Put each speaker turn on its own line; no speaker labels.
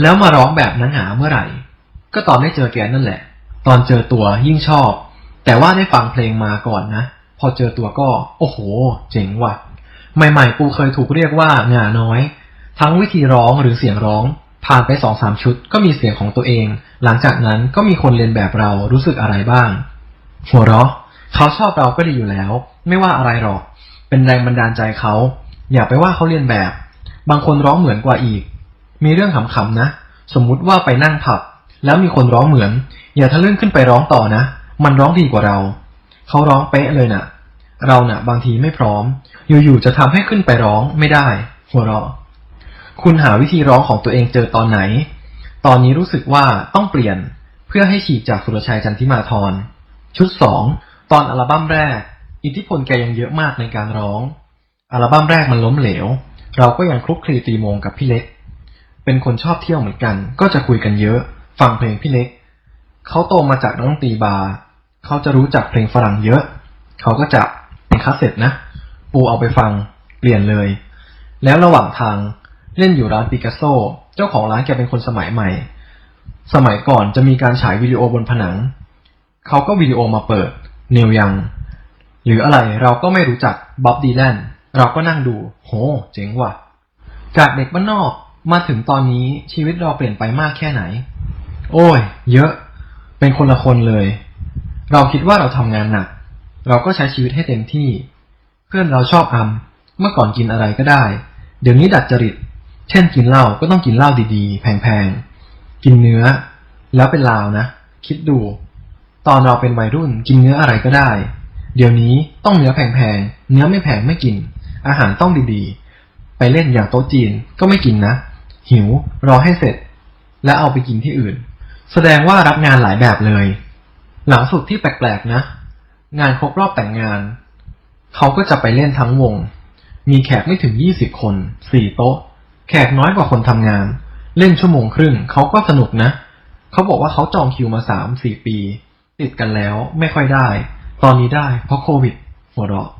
แล้วมาร้องแบบนังหาเมื่อไหร่ ก็ตอนได้เจอแกนั่นแหละ ตอนเจอตัวยิ่งชอบ แต่ว่าได้ฟังเพลงมาก่อนนะ พอเจอตัวก็ โอ้โห เจ๋งว่ะ ใหม่ๆ ปูเคยถูกเรียกว่าหงาน้อย ทั้งวิธีร้องหรือเสียงร้อง ผ่านไปสองสามชุด ก็มีเสียงของตัวเอง หลังจากนั้นก็มีคนเรียนแบบเรารู้สึกอะไรบ้าง หัวเราะ เขาชอบเราก็ดีอยู่แล้ว ไม่ว่าอะไรหรอก เป็นแรงบันดาลใจเขา อย่าไปว่าเขาเรียนแบบ บางคนร้องเหมือนกว่าอีก มีเรื่องขำๆนะ สมมุติว่าไปนั่งผับ แล้วมีคนร้องเหมือน อย่าทะลึ่งขึ้นไปร้องต่อนะ มันร้องดีกว่าเรา เขาร้องเป๊ะเลยน่ะ เราน่ะบางทีไม่พร้อม อยู่ๆจะทำให้ขึ้นไปร้องไม่ได้ หัวเราะ คุณหาวิธีร้องของตัวเองเจอตอนไหน ตอนนี้รู้สึกว่าต้องเปลี่ยน เพื่อให้ฉีกจากสุรชัยจันทิมาธรชุดสองตอนอัลบั้มแรก อิทธิพลแกยังเยอะมากในการร้อง อัลบั้มแรกมันล้มเหลว เราก็ยังคลุกคลีตีมงกับพี่เล็ก เป็นคนชอบเที่ยวเหมือนกัน ก็จะคุยกันเยอะ ฟังเพลงพี่เล็ก เขาโตมาจากนักดนตรีบาร์เขาจะรู้จักเพลงฝรั่งเยอะ เขาก็จะเป็นคาสเซ็ตนะ ปูเอาไปฟัง เปลี่ยนเลย แล้วระหว่างทางเล่นอยู่ร้านปิกัสโซ เจ้าของร้านแกเป็นคนสมัยใหม่ สมัยก่อนจะมีการฉายวิดีโอบนผนัง เขาก็วิดีโอมาเปิดเนลยัง หรืออะไรเราก็ไม่รู้จักบ๊อบดีแลนเราก็นั่งดู โห เจ๋งว่ะ จากเด็กบ้านนอก มาถึงตอนนี้ชีวิตเราเปลี่ยนไปมากแค่ไหน โอ้ย เยอะ เป็นคนละคนเลย เราคิดว่าเราทำงานหนัก เราก็ใช้ชีวิตให้เต็มที่ เพื่อนเราชอบอัมเมื่อก่อนกินอะไรก็ได้ เดี๋ยวนี้ดัดจริต เช่นกินเหล้าก็ต้องกินเหล้าดีๆ แพงๆ กินเนื้อ แล้วเป็นลาวนะ คิดดู ตอนเราเป็นวัยรุ่นกินเนื้ออะไรก็ได้ เดี๋ยวนี้ต้องเนื้อแพงๆ เนื้อไม่แพงไม่กิน อาหารต้องดีๆ ไปเล่นอย่างโต๊ะจีนก็ไม่กินนะ หิว รอให้เสร็จ แล้วเอาไปกินที่อื่น แสดงว่ารับงานหลายแบบเลย หลังสุดที่แปลกๆนะ งานครบรอบแต่งงาน เขาก็จะไปเล่นทั้งวง มีแขกไม่ถึงยี่สิบคนสี่โต๊ะ แขกน้อยกว่าคนทำงาน เล่นชั่วโมงครึ่ง เขาก็สนุกนะ เขาบอกว่าเขาจองคิวมาสามสี่ปี ติดกันแล้วไม่ค่อยได้ ตอนนี้ได้เพราะโควิด หัวเราะ